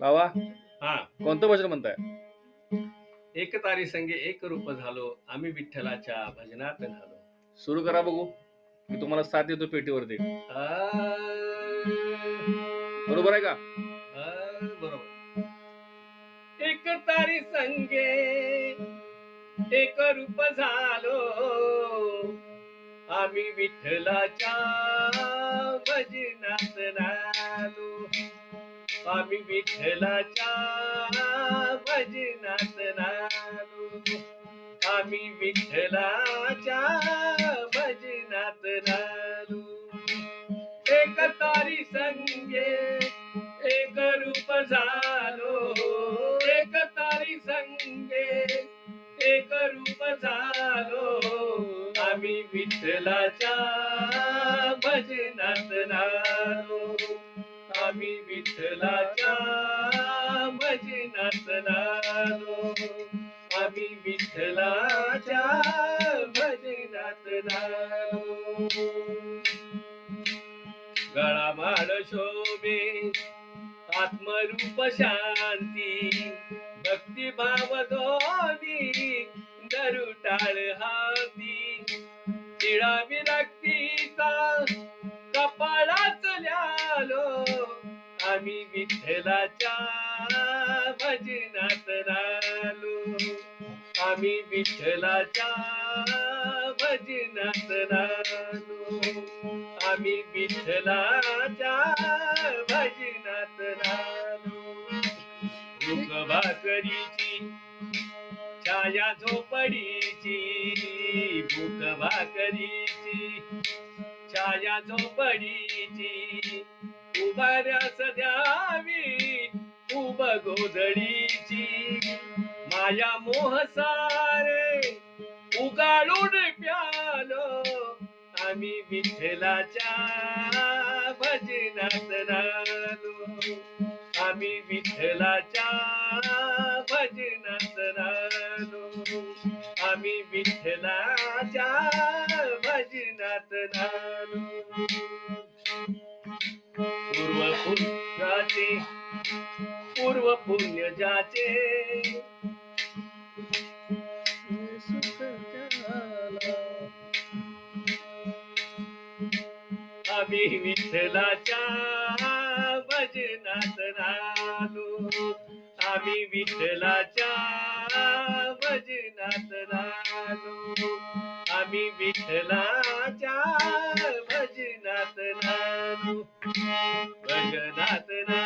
बाबा हा. कोणतं भजन म्हणताय? एक तारी संगे एक रूप झालो आम्ही विठ्ठलाच्या भजनात झालो सुरू करा बघू. मी तुम्हाला साथ देतो पेटीवरती. आ, बरोबर आहे का? आ, बरोबर. एक तारी संगे एक रूप झालो आम्ही विठ्ठलाच्या भजनात नालो आम्ही विठ्ठलाच्या भजनात नालो आम्ही विठ्ठलाच्या भजनात नालो एक तारी संगे एक रूप झालो. एक तारी संगे एक रूप झालो. आम्ही विठ्ठलाच्या भजनात नालो आम्ही विठ्ठलाच्या भजनात नालो आम्ही विठ्ठलाच्या भजनात नालो गळामाळ शोभे आत्मरूप शांती भक्तिभाव दोन्ही दरुटाळ हाती तिळा विरक्तीचा आम्ही विठ्ठलाच्या भजनात रालो आम्ही विठ्ठलाच्या भजनात रालो आम्ही विठ्ठलाच्या भजनात रालो भूक भाकरीची छाया झोपडीची भूक भाकरीची छाया झोपडीची उभाऱ्यास द्यावी उभ गोधडीची. माया मोह सारे उगाळून प्यालो. आम्ही विठ्ठलाच्या भजनात रालो आम्ही विठ्ठलाच्या भजनात रालो आम्ही विठ्ठलाच्या भजनात रालो पूर्व पुण्याचे पूर्व पुण्य जाचे आम्ही विठ्ठलाच्या भजनात रालो आम्ही विठ्ठलाच्या भजनात रालो आम्ही विठ्ठलाच्या भजनात रालो